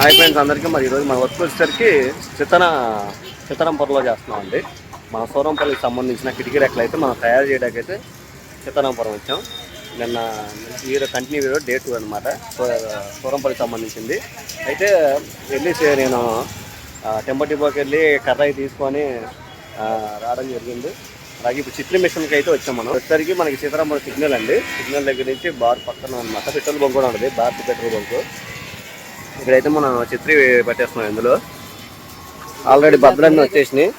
Hi friends అందరికీ. మరి ఈరోజు మన వర్క్ వచ్చేసరికి చిత్తన చిత్తనంపురంలో చేస్తున్నాం అండి మన సూరంపల్లికి సంబంధించిన కిటికీ రెక్కలు అయితే మనం తయారు చేయడానికి అయితే చిత్తనంపురం వచ్చాం. నిన్న video continue video day two అనమాట సూరంపల్లికి సంబంధించింది. అయితే వెళ్ళి నేను టెంపర్ డిపోకి వెళ్ళి కర్రాయి తీసుకొని రావడం జరిగింది. అలాగే ఇప్పుడు చిత్ర మిషన్కి అయితే వచ్చాం మనం. వచ్చేసరికి మనకి సీతారామపురం సిగ్నల్ అండి. సిగ్నల్ దగ్గర నుంచి బార్ పక్కన అనమాట పెట్రోల్ బంక్ కూడా ఉంటుంది. Bar petrol bunk. ఇక్కడైతే మనం చిత్రి పెట్టేస్తున్నాం ఇందులో. ఆల్రెడీ బద్దలన్నీ వచ్చేసినాయి.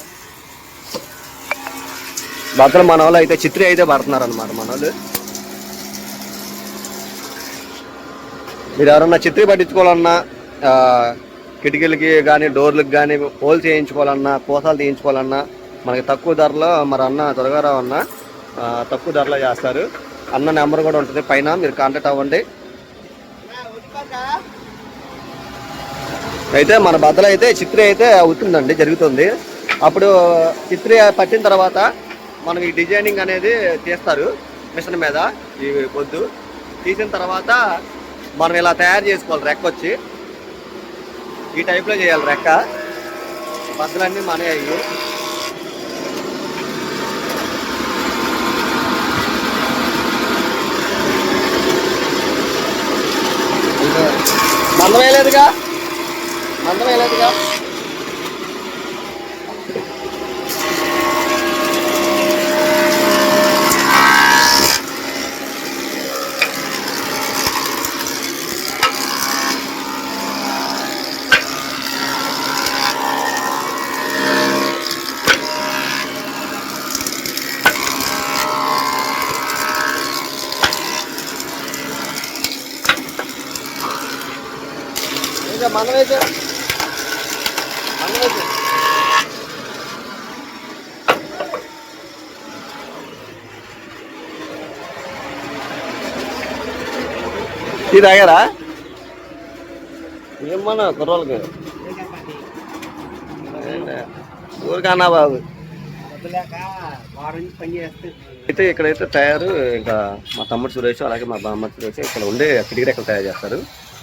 బద్దలు మన వాళ్ళు అయితే చిత్రి అయితే పడుతున్నారు అనమాట మన వాళ్ళు. మీరు ఎవరన్నా చిత్రి పట్టించుకోవాలన్నా కిటికీలకి కానీ డోర్లకు కానీ హోల్ చేయించుకోవాలన్నా కోసాలు తీయించుకోవాలన్నా మనకి తక్కువ ధరలో మరి అన్న త్వరగారావు అన్న ఆ, తక్కువ ధరలో చేస్తారు. అన్న నెంబర్ కూడా ఉంటుంది. పైన మీరు కాంటాక్ట్ అవ్వండి. అయితే మన బద్దలు అయితే చిత్రి అయితే అవుతుందండి జరుగుతుంది. అప్పుడు చిత్రి పట్టిన తర్వాత మనం ఈ డిజైనింగ్ అనేది తీస్తారు మిషన్ మీద ఈ పొద్దు. తీసిన తర్వాత మనం ఇలా తయారు చేసుకోవాలి రెక్క వచ్చి. ఈ టైప్లో చేయాలి రెక్క. బద్దలన్నీ మన అయ్యి. మందం వేయలేదుగా? అందరం వేయలేదుగా ఇంకా మందం వేసే మందం వేసే టీ తాగారా? ఏమన్నా కుర్రోళ్ళకి? ఊరికన్నా బాబు. అయితే ఇక్కడైతే తయారు ఇంకా మా తమ్ముడు సురేష్ అలాగే మా బామ్మ సురేష్ ఇక్కడ ఉండే కిటికీ రెక్కలు తయారు చేస్తారు.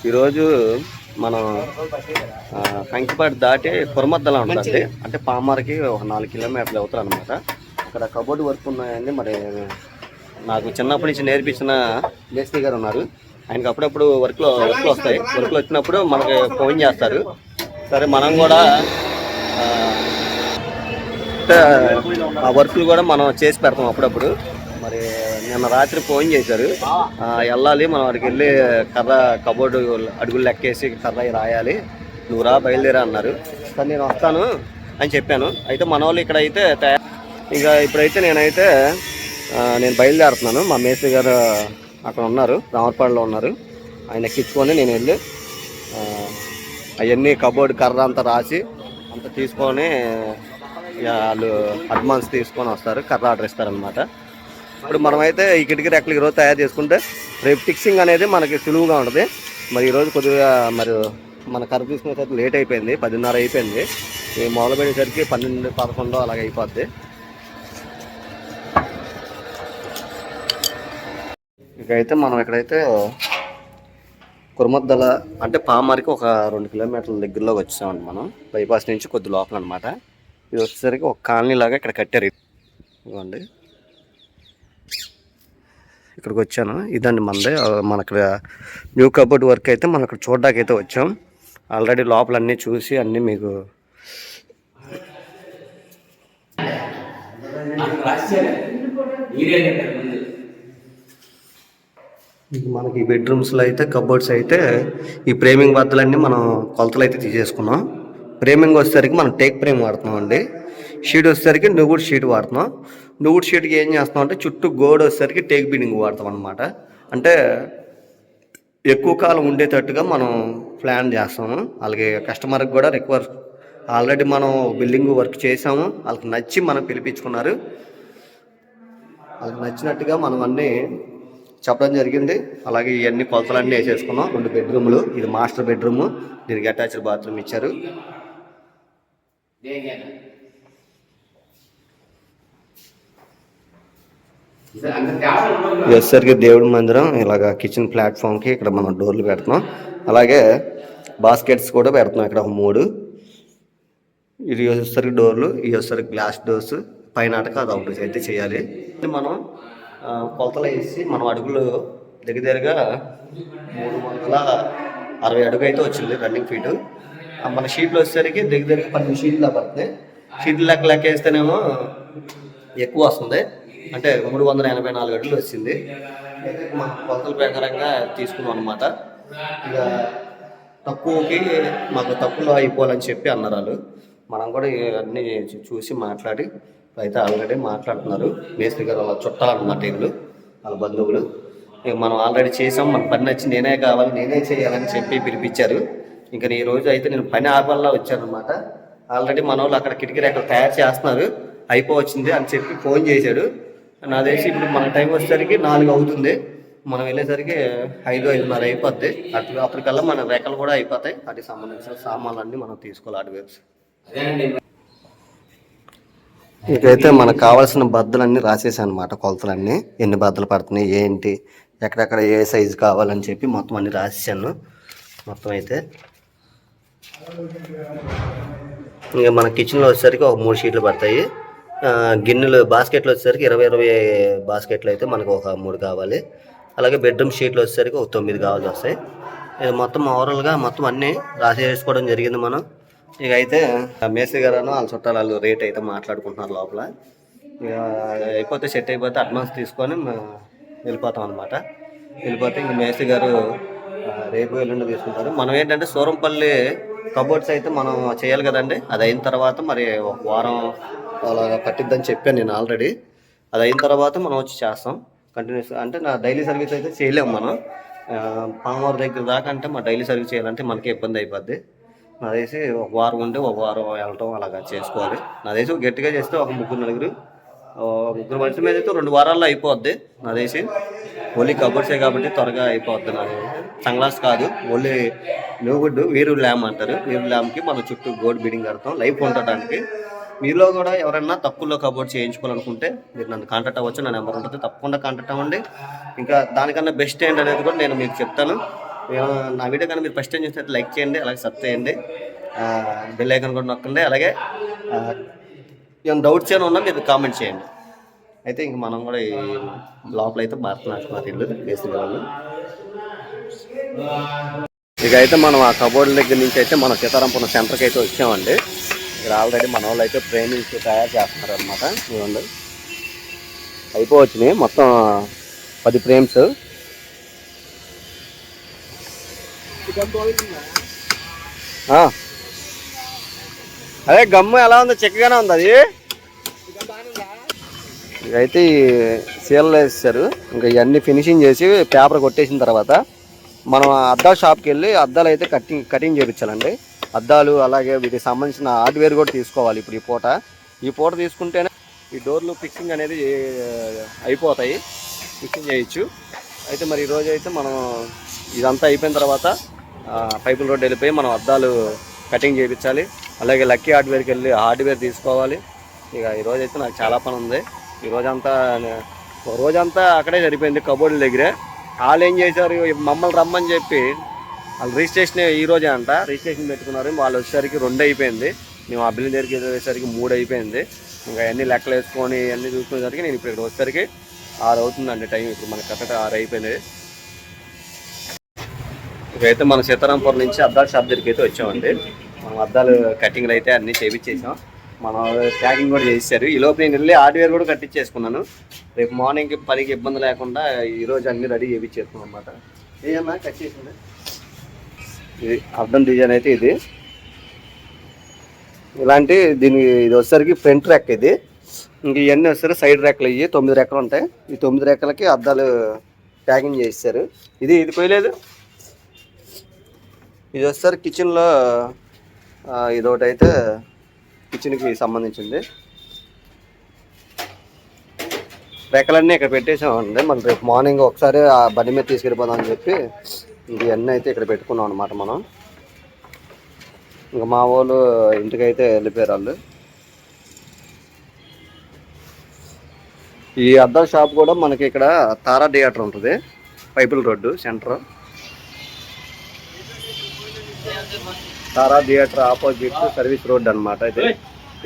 ఈరోజు మనం ఆ, కంకిపాటి దాటి కురమద్దలా ఉంటుంది అంటే పామార్కి ఒక నాలుగు కిలోమీటర్లు అవుతారు అనమాట అక్కడ కబోర్డ్ వర్క్ ఉన్నాయండి. మరి నాకు చిన్నప్పటి నుంచి నేర్పించిన మేస్త్రి గారు ఉన్నారు. ఆయనకి అప్పుడప్పుడు వర్క్లో వర్క్లు వస్తాయి. వర్క్లు వచ్చినప్పుడు మనకి ఫోన్ చేస్తారు. సరే మనం కూడా ఆ, వర్క్లు కూడా మనం చేసి పెడతాం అప్పుడప్పుడు. మరి నిన్న రాత్రి ఫోన్ చేశారు. వెళ్ళాలి మనం అక్కడికి వెళ్ళి కర్ర కబోర్డు అడుగులు లెక్కేసి కర్ర రాయాలి. నువ్వు రా బయలుదేరా అన్నారు. సరే నేను వస్తాను అని చెప్పాను. అయితే మన వాళ్ళు ఇక్కడ అయితే ఇంకా ఇప్పుడైతే నేనైతే నేను బయలుదేరుతున్నాను. మా మేస్త్రి గారు అక్కడ ఉన్నారు రామర్పాడులో ఉన్నారు. ఆయన ఎక్కించుకొని నేను వెళ్ళి అవన్నీ కబోర్డ్ కర్ర అంతా రాసి అంత తీసుకొని ఇక వాళ్ళు అడ్వాన్స్ తీసుకొని వస్తారు కర్ర ఆర్డర్ ఇస్తారనమాట ఇప్పుడు మనమైతే ఈ కిటికీ రెక్కలు ఈరోజు తయారు చేసుకుంటే రేపు ఫిక్సింగ్ అనేది మనకి సులువుగా ఉంటుంది. మరి ఈరోజు కొద్దిగా మరి మన కర్ర తీసుకునేసరికి లేట్ అయిపోయింది పదిన్నర అయిపోయింది. ఈ మొదలు పెట్టేసరికి పన్నెండు పదకొండు అలాగ అయిపోద్ది. ఇకైతే మనం ఇక్కడైతే కురుమద్దల అంటే పామారికి ఒక రెండు కిలోమీటర్ల దగ్గరలోకి వచ్చామండి మనం. బైపాస్ నుంచి కొద్ది లోపల అనమాట ఇది వచ్చేసరికి ఒక కాలనీ లాగా ఇక్కడ కట్టారు ఇదిగోండి. ఇక్కడికి వచ్చాను. ఇదండి మనది మన ఇక్కడ న్యూ కబోర్డ్ వర్క్ అయితే మనం ఇక్కడ చూడడానికి అయితే వచ్చాం. ఆల్రెడీ లోపల అన్నీ చూసి అన్నీ మీకు మనకి బెడ్రూమ్స్లో అయితే కబోర్డ్స్ అయితే ఈ ఫ్రేమింగ్ బద్దలన్నీ మనం కొలతలు అయితే తీసేసుకున్నాం. ఫ్రేమింగ్ వచ్చేసరికి మనం టేక్ ఫ్రేమ్ వాడుతున్నాం అండి. షీట్ వచ్చేసరికి నుగుడు షీట్ వాడుతున్నాం నుగుడు షీట్కి ఏం చేస్తున్నాం అంటే చుట్టూ గోడ వచ్చేసరికి టేక్ బీడింగ్ వాడతాం అనమాట అంటే ఎక్కువ కాలం ఉండేటట్టుగా మనం ప్లాన్ చేస్తాము. అలాగే కస్టమర్కి కూడా రిక్వర్ ఆల్రెడీ మనం బిల్డింగ్ వర్క్ చేసాము వాళ్ళకి నచ్చి మనం పిలిపించుకున్నారు. వాళ్ళకి నచ్చినట్టుగా మనం అన్నీ చెప్పడం జరిగింది. అలాగే ఇవన్నీ కొలతలన్నీ వేసేసుకున్నాం. రెండు బెడ్రూమ్లు. ఇది మాస్టర్ బెడ్రూమ్. దీనికి అటాచ్డ్ బాత్రూమ్ ఇచ్చారు. ఇది దేవుడి మందిరం. ఇలాగ కిచెన్ ప్లాట్ఫామ్కి ఇక్కడ మనం డోర్లు పెడుతున్నాం. అలాగే బాస్కెట్స్ కూడా పెడుతున్నాం ఇక్కడ ఒక మూడు. ఇది వచ్చేసరికి డోర్లు ఇవి వచ్చేసరికి గ్లాస్ డోర్స్. పైన అటక అది ఒకటి అయితే చేయాలి. ఇది మనం కొలతలు వేసి మనం అడుగులు దగ్గర దగ్గరగా మూడు వందల అరవై అడుగు అయితే వచ్చింది రన్నింగ్ ఫీటు మన షీట్లు వచ్చేసరికి దగ్గర దగ్గర పన్నెండు షీట్లు దాకా పడుతుంది. షీట్లు లెక్క లెక్క వేస్తేనేమో ఎక్కువ వస్తుంది. అంటే మూడు వందల ఎనభై నాలుగు అడుగులు వచ్చింది. మన కొలతల ప్రకారంగా తీసుకున్నాం అనమాట ఇక తక్కువకి మాకు తక్కువలో అయిపోవాలని చెప్పి అన్నారు వాళ్ళు. మనం కూడా అన్నీ చూసి మాట్లాడి అయితే ఆల్రెడీ మాట్లాడుతున్నారు. మేస్త్రి గారు వాళ్ళ చుట్టాలు అనమాట వీళ్ళు వాళ్ళ బంధువులు. ఇక మనం ఆల్రెడీ చేసాం మన పని నచ్చి నేనే కావాలి నేనే చేయాలని చెప్పి పిలిపించారు. ఇంకా ఈ రోజు అయితే నేను పని ఆపల్లా వచ్చాను అనమాట ఆల్రెడీ మన వాళ్ళు అక్కడ కిటికీ అక్కడ తయారు చేస్తున్నారు. అయిపోవచ్చింది అని చెప్పి ఫోన్ చేశాడు నా తెలిసి ఇప్పుడు మన టైం వచ్చేసరికి నాలుగు అవుతుంది. మనం వెళ్ళేసరికి ఐదు ఐదున్నర అయిపోద్ది. అటు అప్పటికల్లా మన రెక్కలు కూడా అయిపోతాయి. వాటికి సంబంధించిన సామాన్లన్నీ మనం తీసుకోవాలి హార్డ్వేర్స్ ఇకైతే మనకు కావాల్సిన బద్దలన్నీ రాసేసాను అనమాట కొలతలన్నీ. ఎన్ని బద్దలు పడుతున్నాయి ఏంటి ఎక్కడెక్కడ ఏ సైజు కావాలని చెప్పి మొత్తం అన్ని రాసేసాను. మొత్తం అయితే ఇంకా మన కిచెన్లో వచ్చేసరికి ఒక మూడు షీట్లు పడతాయి. గిన్నెలు బాస్కెట్లు వచ్చేసరికి ఇరవై ఇరవై బాస్కెట్లు అయితే మనకు ఒక మూడు కావాలి. అలాగే బెడ్రూమ్ షీట్లు వచ్చేసరికి ఒక తొమ్మిది కావాల్సి వస్తాయి. మొత్తం ఓవరాల్గా మొత్తం అన్నీ రాసేసుకోవడం జరిగింది మనం. ఇక అయితే మేస్త్రి గారు వాళ్ళ చుట్టాలు వాళ్ళు రేట్ అయితే మాట్లాడుకుంటున్నారు లోపల. ఇక అయిపోతే సెట్ అయిపోతే అడ్వాన్స్ తీసుకొని వెళ్ళిపోతాం అనమాట వెళ్ళిపోతే ఇంక మేస్త్రి గారు రేపు ఎల్లుండి తీసుకుంటారు. మనం ఏంటంటే సూరంపల్లి కబోర్డ్స్ అయితే మనం చేయాలి కదండి. అది అయిన తర్వాత మరి ఒక వారం అలా పట్టిద్దని చెప్పాను నేను ఆల్రెడీ. అది అయిన తర్వాత మనం వచ్చి చేస్తాం. కంటిన్యూస్ అంటే నా డైలీ సర్వీస్ అయితే చేయలేము మనం. పామవర్ దగ్గర దాకా అంటే మా డైలీ సర్వీస్ చేయాలంటే మనకి ఇబ్బంది అయిపోద్ది. నాదేసి ఒక వారం ఉంటే ఒక వారం వెళ్ళటం అలాగా చేసుకోవాలి. నాదేసి గట్టిగా చేస్తే ఒక ముగ్గురు నలుగురు ముగ్గురు మనుషుల మీద అయితే రెండు వారాల్లో అయిపోద్ది నాదేసి ఓన్లీ కబర్సే కాబట్టి త్వరగా అయిపోద్ది నాది. సంగ్లాస్ కాదు ఓన్లీ న్యూగుడ్ వీరు ల్యామ్ అంటారు. వీరు ల్యామ్కి మన చుట్టూ గోడ్ బీడింగ్ కడతాం లైఫ్ ఉండటానికి మీలో కూడా ఎవరైనా తక్కువలో కబోర్డ్ చేయించుకోవాలనుకుంటే మీరు నన్ను కాంటాక్ట్ అవ్వచ్చు నా నెంబర్ ఉంటుంది. తప్పకుండా కాంటాక్ట్ అవ్వండి. ఇంకా దానికన్నా బెస్ట్ ఏంటనేది కూడా నేను మీకు చెప్తాను. నా వీడియో కానీ మీరు ఫస్ట్ టైం చూసినట్టు లైక్ చేయండి అలాగే సబ్ చేయండి. బెల్ ఐకాన్ కూడా నొక్కండి అలాగే ఏమైనా డౌట్స్ ఏమైనా ఉన్నా మీరు కామెంట్ చేయండి. అయితే ఇంక మనం కూడా ఈ లోపల అయితే భారతనాట్యం ఇల్లు వేసిన వాళ్ళు ఇక అయితే మనం ఆ కబోర్డ్ దగ్గర నుంచి అయితే మనం సీతారాంపురం సెంటర్కి అయితే వచ్చామండి. ఇక్కడ ఆల్రెడీ మన వాళ్ళు అయితే ట్రైనింగ్స్ తయారు చేస్తున్నారు అనమాట చూడండి. అయిపోవచ్చినాయి మొత్తం పది ఫ్రేమ్స్ ఆ. అదే గమ్ము ఎలా ఉందో చిక్కగానే ఉంది అది. అయితే ఈ సీలలు వేసేసారు ఇంకా ఇవన్నీ ఫినిషింగ్ చేసి పేపర్ కొట్టేసిన తర్వాత మనం అద్దాల షాప్కి వెళ్ళి అద్దాలు అయితే కటింగ్ కటింగ్ చేయించాలండి అద్దాలు అలాగే వీటికి సంబంధించిన హార్డ్వేర్ కూడా తీసుకోవాలి ఇప్పుడు ఈ పూట. ఈ పూట తీసుకుంటేనే ఈ డోర్లు ఫిక్సింగ్ అనేది అయిపోతాయి. ఫిక్సింగ్ చేయొచ్చు. అయితే మరి ఈరోజు అయితే మనం ఇదంతా అయిపోయిన తర్వాత పైపుల రోడ్ వెళ్ళిపోయి మనం అద్దాలు కటింగ్ చేయించాలి. అలాగే లక్కీ హార్డ్వేర్కి వెళ్ళి హార్డ్వేర్ తీసుకోవాలి. ఇక ఈరోజు అయితే నాకు చాలా పని ఉంది. ఈ రోజంతా రోజంతా అక్కడే సరిపోయింది కబోర్డుల దగ్గరే. వాళ్ళు ఏం చేశారు? మమ్మల్ని రమ్మని చెప్పి వాళ్ళు రిజిస్ట్రేషన్ ఈ రోజే అంట. రిజిస్ట్రేషన్ పెట్టుకున్నారు. వాళ్ళు వచ్చేసరికి రెండు అయిపోయింది. మేము ఆ బిల్లు దగ్గరికి వెళ్ళేసరికి మూడు అయిపోయింది. ఇంకా అన్ని లెక్కలు వేసుకొని అన్ని చూసుకునేసరికి నేను ఇప్పుడు ఇక్కడ వచ్చేసరికి ఆరు అవుతుందండి టైం. ఇప్పుడు మనకి కరెక్ట్ ఆరు అయిపోయింది ఇకైతే మన సీతారాంపురం నుంచి అద్దాల షాప్ దగ్గరికి అయితే వచ్చామండి. మనం అద్దాలు కటింగ్లు అయితే అన్ని చేయించేసాం మనం ప్యాకింగ్ కూడా చేశారు ఈ నేను వెళ్ళి హార్డ్వేర్ కూడా కట్టించేసుకున్నాను రేపు మార్నింగ్ పనికి ఇబ్బంది లేకుండా ఈరోజు అన్ని రెడీ చేయించేసుకున్నాం అనమాట ఏమన్నా కట్ చేసింది? ఇది అర్థం డిజైన్ అయితే ఇది. ఇలాంటి దీని ఇది వచ్చేసరికి ఫ్రంట్ ర్యాక్ ఇది. ఇంక ఇవన్నీ వస్తారు సైడ్ ర్యాక్లు ఇవి. తొమ్మిది రెక్కలు ఉంటాయి. ఈ తొమ్మిది రెక్కలకి అద్దాలు ప్యాకింగ్ చేస్తారు ఇది ఇది పోయలేదు? ఇది వచ్చేసరికి కిచెన్లో ఇది ఒకటి అయితే కిచెన్కి సంబంధించింది. రెక్కలన్నీ ఇక్కడ పెట్టేసామండి. మనం రేపు మార్నింగ్ ఒకసారి ఆ బండి మీద తీసుకెళ్ళిపోదాం అని చెప్పి ఇవన్నీ అయితే ఇక్కడ పెట్టుకున్నాం అనమాట మనం. ఇంకా మా వాళ్ళు ఇంటికైతే వెళ్ళిపోయారు వాళ్ళు. ఈ అద్దం షాప్ కూడా మనకి ఇక్కడ తారా థియేటర్ ఉంటుంది. పైపుల్ road centre. Tara theatre opposite service road అన్నమాట అయితే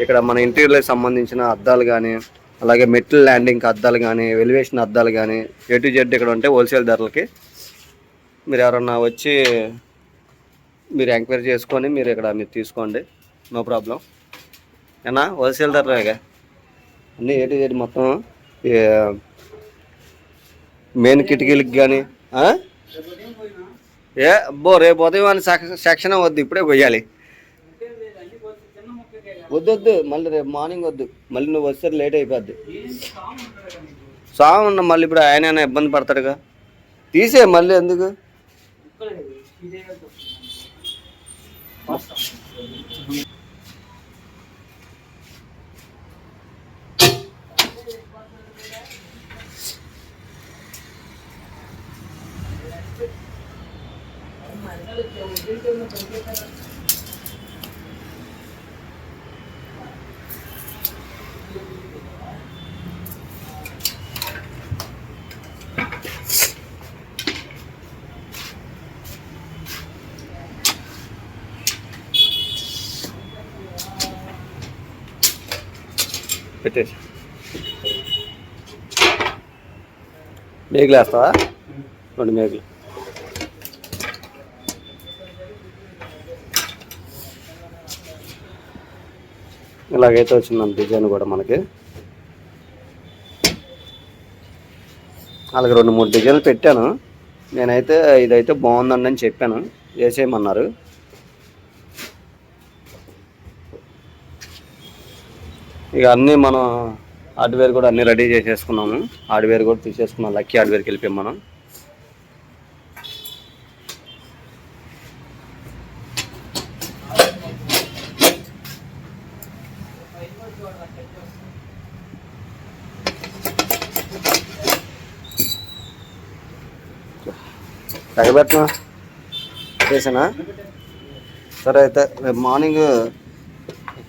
ఇక్కడ మన ఇంటీరియర్కి సంబంధించిన అద్దాలు కానీ అలాగే మెట్ల ల్యాండింగ్ అద్దాలు కానీ ఎలివేషన్ అద్దాలు కానీ ఏ టు జెడ్ ఇక్కడ ఉంటాయి హోల్సేల్ ధరలకి మీరు ఎవరన్నా వచ్చి మీరు ఎంక్వైరీ చేసుకొని మీరు ఇక్కడ మీరు తీసుకోండి. No problem. ఏనా? హోల్సేల్ ధరలేగా అన్నీ ఏ టు జెడ్ మొత్తం మెయిన్ కిటికీలకి కానీ ఏ అబ్బో రేపు ఉదయం అని సెక్షన్ వద్దు ఇప్పుడే కొయ్యాలి. వద్దు వద్దు మళ్ళీ రేపు మార్నింగ్ వద్దు. మళ్ళీ నువ్వు వస్తే లేట్ అయిపోద్ది. సాంగ్ ఉన్న మళ్ళీ ఇప్పుడు ఆయన ఇబ్బంది పడతాడుగా? తీసే మళ్ళీ ఎందుకు? పెట్టేసి. మేగులు వేస్తావా రెండు మేగులు ఇలాగైతే వచ్చిందండి డిజైన్ కూడా మనకి. అలాగే రెండు మూడు డిజైన్లు పెట్టాను. నేనైతే ఇదైతే బాగుందండి అని చెప్పాను. వేసేయమన్నారు. ఇక అన్నీ మనం హార్డ్వేర్ కూడా అన్నీ రెడీ చేసేసుకున్నాము. హార్డ్వేర్ కూడా తీసేసుకున్నాం. లక్కీ హార్డ్వేర్కి వెళ్ళిపోయాం మనం. తగబెట్టనా? చేసానా? సరే అయితే రేపు మార్నింగ్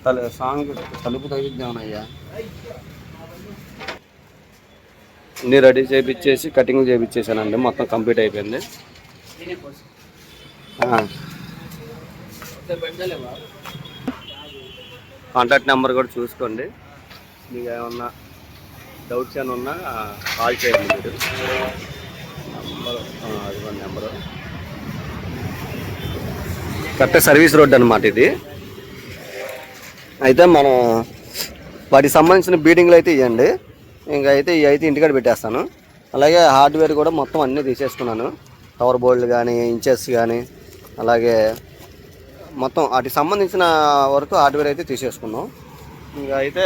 తల సాంగ్ తలుపు తగ్గిద్దామనయ్యా అన్నీ రెడీ చేయించేసి కటింగ్ చేయించేసానండి మొత్తం కంప్లీట్ అయిపోయింది. కాంటాక్ట్ నెంబర్ కూడా చూసుకోండి. మీకు ఏమన్నా డౌట్స్ ఏమైనా ఉన్నా కాల్ చేయండి మీరు. అది నెంబరు. కరెక్ట్ సర్వీస్ రోడ్ అనమాట ఇది. అయితే మనం వాటికి సంబంధించిన బీడింగ్లు అయితే ఇవ్వండి ఇంకా అయితే ఇవి అయితే ఇంటికాడ పెట్టేస్తాను. అలాగే హార్డ్వేర్ కూడా మొత్తం అన్నీ తీసేసుకున్నాను టవర్ బోర్డులు కానీ ఇంచెస్ కానీ అలాగే మొత్తం వాటికి సంబంధించిన వరకు హార్డ్వేర్ అయితే తీసేసుకున్నాం. ఇంకా అయితే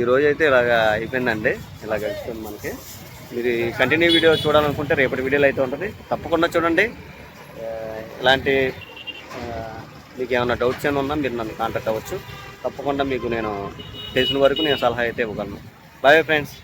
ఈరోజు అయితే ఇలాగ అయిపోయిందండి. ఇలా గడిచిపోయింది మనకి. మీరు కంటిన్యూ వీడియో చూడాలనుకుంటే రేపటి వీడియోలో అయితే ఉంటుంది. తప్పకుండా చూడండి. ఇలాంటి మీకు ఏమైనా డౌట్స్ ఏమైనా ఉన్నా మీరు నన్ను కాంటాక్ట్ అవ్వచ్చు. తప్పకుండా మీకు నేను తెలిసిన వరకు నేను సలహా అయితే ఇవ్వగలను. Bye friends